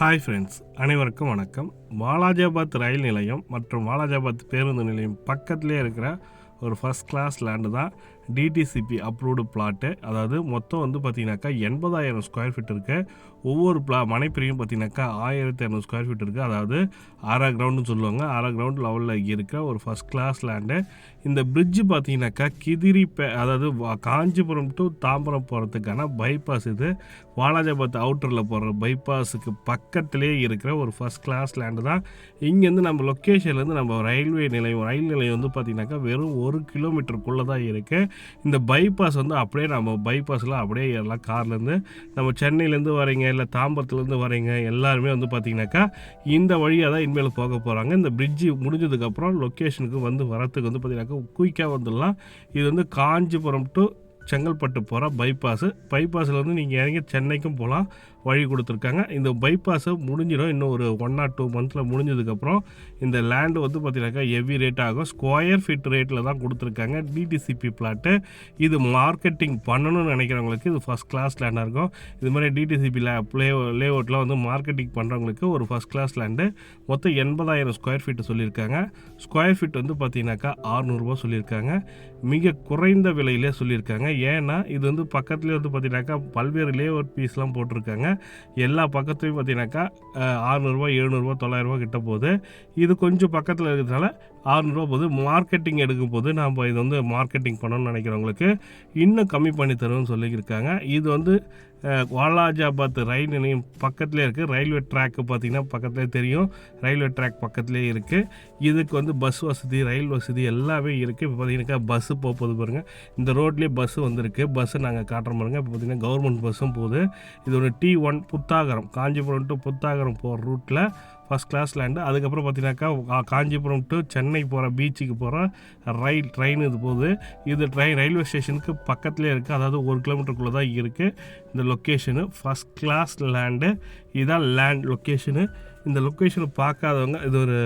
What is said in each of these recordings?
Hi friends அனைவருக்கும் வணக்கம். வாலாஜாபாத் ரயில் நிலையம் மற்றும் வாலாஜாபாத் பேருந்து நிலையம் பக்கத்துலேயே இருக்கிற ஒரு ஃபஸ்ட் கிளாஸ் லேண்டு தான். டிடிசிபி அப்ரூவ்டு பிளாட்டு அதாவது மொத்தம் வந்து பார்த்தீங்கன்னாக்கா எண்பதாயிரம் ஸ்கொயர் ஃபீட் இருக்குது ஒவ்வொரு பிளா மனைப்பிரியும் பார்த்தீங்கன்னாக்கா ஆயிரத்தி இரநூறு ஸ்கொயர் ஃபீட் இருக்குது அதாவது ஆறா கிரவுண்டுன்னு சொல்லுவாங்க. ஆறா கிரவுண்ட் லெவலில் இருக்கிற ஒரு ஃபஸ்ட் கிளாஸ் லேண்டு இந்த பிரிட்ஜு பார்த்தீங்கன்னாக்கா கிதிரி பே அதாவது வா- காஞ்சிபுரம் டு தாம்பரம் போகிறதுக்கான பைபாஸ் இது. வாலாஜாபாத் அவுட்டரில் போகிற பைபாஸுக்கு பக்கத்திலே இருக்கிற ஒரு ஃபஸ்ட் கிளாஸ் லேண்டு தான். இங்கேருந்து நம்ம லொக்கேஷன்லேருந்து நம்ம ரயில்வே நிலையம் ரயில் நிலையம் வந்து பார்த்திங்கனாக்கா வெறும் ஒரு கிலோமீட்டருக்குள்ளே தான் இருக்குது இந்த பைபாஸ் வந்து அப்படியே நம்ம பைபாஸில் அப்படியே எல்லாம் கார்லேருந்து நம்ம சென்னையிலேருந்து வரீங்க இல்லை தாம்பரத்துலேருந்து வரீங்க எல்லாருமே வந்து பார்த்திங்கனாக்கா இந்த வழியாக தான் இனிமேல் போக போகிறாங்க இந்த பிரிட்ஜு முடிஞ்சதுக்கப்புறம் லொக்கேஷனுக்கு வந்து வரத்துக்கு வந்து பார்த்திங்கனாக்கா குயிக்காக வந்துடலாம். இது வந்து காஞ்சிபுரம் டு செங்கல்பட்டு போகிற பைபாஸு பைபாஸில் வந்து நீங்கள் இறங்கி சென்னைக்கும் போகலாம் வழி கொடுத்துருக்காங்க. இந்த பைபாஸை முடிஞ்சிடும். இன்னும் ஒரு ஒன் ஆர் டூ மந்த்தில் முடிஞ்சதுக்கப்புறம் இந்த லேண்டு வந்து பார்த்தீங்கன்னாக்கா ஹெவி ரேட் ஆகும். ஸ்கொயர் ஃபீட் ரேட்டில் தான் கொடுத்துருக்காங்க. டிடிசிபி பிளாட்டு இது மார்க்கெட்டிங் பண்ணணும்னு நினைக்கிறவங்களுக்கு இது ஃபஸ்ட் கிளாஸ் லேண்டாக இருக்கும். இது மாதிரி டிடிசிபி லே லே லேஅவுட்டில் வந்து மார்க்கெட்டிங் பண்ணுறவங்களுக்கு ஒரு ஃபஸ்ட் கிளாஸ் லேண்டு மொத்தம் எண்பதாயிரம் ஸ்கொயர் ஃபீட்டு சொல்லியிருக்காங்க. ஸ்கொயர் ஃபீட் வந்து பார்த்தீங்கன்னாக்கா ஆறுநூறுபா சொல்லியிருக்காங்க. மிக குறைந்த விலையிலே சொல்லியிருக்காங்க. ஏன்னா இது வந்து பக்கத்துலேயே வந்து பார்த்தீங்கன்னாக்கா பல்வேறு லேஅவுட் பீஸ்லாம் போட்டிருக்காங்க. எல்லா பக்கத்துலையும் பார்த்தீங்கன்னாக்கா ஆறுநூறுவா எழுநூறுபா தொள்ளாயிரரூபா கிட்ட போகுது. இது கொஞ்சம் பக்கத்தில் இருக்கிறதுனால ஆறுநூறுவா போகுது. மார்க்கெட்டிங் எடுக்கும் போது நாம் இது வந்து மார்க்கெட்டிங் பண்ணணும்னு நினைக்கிறவங்களுக்கு இன்னும் கம்மி பண்ணி தருவோம்னு சொல்லியிருக்காங்க. இது வந்து வாலாஜாபாத் ரயில் நிலையம் பக்கத்துலேயே இருக்குது ரயில்வே ட்ராக்கு பார்த்தீங்கன்னா பக்கத்துலேயே தெரியும். ரயில்வே ட்ராக் பக்கத்துலேயே இருக்குது இதுக்கு வந்து பஸ் வசதி ரயில் வசதி எல்லாமே இருக்குது இப்போ பார்த்தீங்கன்னாக்கா பஸ்ஸு போகுது பாருங்கள் இந்த ரோட்லேயே பஸ்ஸு வந்திருக்கு. பஸ்ஸு நாங்கள் காட்டுற பாருங்கள் இப்போ பார்த்தீங்கன்னா கவர்மெண்ட் பஸ்ஸும் போகுது. இது ஒரு T one Puthagaram Kanchipuram to Puthagaram போகிற ரூட்டில் ஃபஸ்ட் கிளாஸ் லேண்டு அதுக்கப்புறம் பார்த்தீங்கன்னாக்கா காஞ்சிபுரம் டு சென்னை போகிற பீச்சுக்கு போகிற ரயில் ட்ரெயின் இது போகுது. இது ட்ரெயின் ரயில்வே ஸ்டேஷனுக்கு பக்கத்துலேயே இருக்குது அதாவது ஒரு கிலோமீட்டருக்குள்ளே தான் இருக்குது இந்த லொக்கேஷனு ஃபஸ்ட் கிளாஸ் லேண்டு இதுதான் லேண்ட் லொக்கேஷனு இந்த லொக்கேஷனை பார்க்காதவங்க இது ஒரு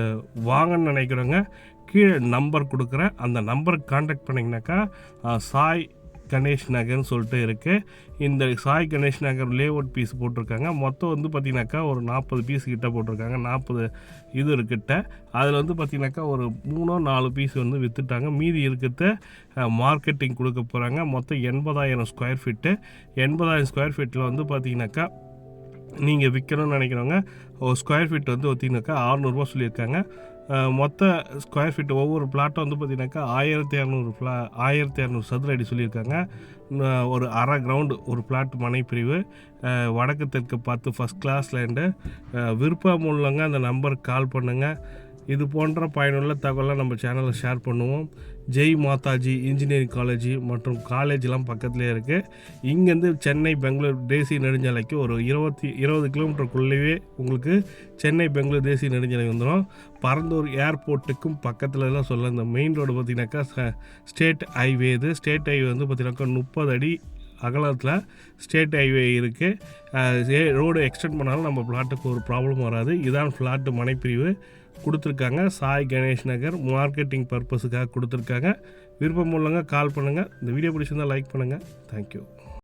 வாங்கன்னு நினைக்கிறவங்க கீழே நம்பர் கொடுக்குறேன் அந்த நம்பருக்கு காண்டாக்ட் பண்ணிங்கனாக்கா சாய் கணேஷ் நகர்னு சொல்லிட்டு இருக்குது இந்த சாய் கணேஷ் நகர் லேஅவுட் பீஸ் போட்டிருக்காங்க. மொத்தம் வந்து பார்த்திங்கனாக்கா ஒரு நாற்பது பீஸ் கிட்ட போட்டிருக்காங்க. நாற்பது இது இருக்கிட்ட. அதில் வந்து பார்த்திங்கனாக்கா ஒரு மூணோ நாலு பீஸ் வந்து விற்றுட்டாங்க மீதி இருக்கிறத மார்க்கெட்டிங் கொடுக்க போகிறாங்க மொத்தம் எண்பதாயிரம் ஸ்கொயர் ஃபீட்டு எண்பதாயிரம் ஸ்கொயர் ஃபீட்டில் வந்து பார்த்திங்கனாக்கா நீங்கள் விற்கணும்னு நினைக்கிறவங்க ஒரு ஸ்கொயர் ஃபீட் வந்து பார்த்திங்கனாக்கா ஆறுநூறுபா சொல்லியிருக்காங்க. மொத்த ஸ்கொயர் ஃபீட் ஒவ்வொரு பிளாட்டும் வந்து பார்த்திங்கனாக்கா ஆயிரத்தி இரநூறு ஃப்ளா ஆயிரத்தி இரநூறு சதுர அடி சொல்லியிருக்காங்க. ஒரு அரை கிரவுண்டு ஒரு பிளாட் மனைப்பிரிவு. வடக்கு தெற்கு பார்த்து ஃபஸ்ட் கிளாஸ் விருப்பம் உள்ளவங்க அந்த நம்பருக்கு கால் பண்ணுங்கள் இது போன்ற பயனுள்ள தகவலை நம்ம சேனலில் ஷேர் பண்ணுவோம். ஜெய் மாதாஜி இன்ஜினியரிங் காலேஜ் மற்றும் காலேஜ்லாம் பக்கத்துலேயே இருக்குது இங்கேருந்து சென்னை பெங்களூர் தேசிய நெடுஞ்சாலைக்கு ஒரு இருபத்தி இருபது கிலோமீட்டருக்குள்ளேயே உங்களுக்கு சென்னை பெங்களூர் தேசிய நெடுஞ்சாலை வந்துடும் பரந்தூர் ஏர்போர்ட்டுக்கும் பக்கத்தில் தான் சொல்ல இந்த மெயின் ரோடு பார்த்திங்கனாக்கா ஸ்டேட் ஹைவே இது. ஸ்டேட் ஹைவே வந்து பார்த்திங்கனாக்கா முப்பது அடி அகலத்தில் ஸ்டேட் ஹைவே இருக்குது ரோடு எக்ஸ்டெண்ட் பண்ணாலும் நம்ம ஃப்ளாட்டுக்கு ஒரு ப்ராப்ளம் வராது. இதான் ஃப்ளாட்டு மனைப்பிரிவு. கொடுத்துருக்காங்க. சாய் கணேஷ் நகர் மார்க்கெட்டிங் பர்பஸுக்காக கொடுத்துருக்காங்க. விருப்பம் உள்ளவங்க கால் பண்ணுங்கள் இந்த வீடியோ பிடிச்சிருந்தால் லைக் பண்ணுங்கள் தேங்க்யூ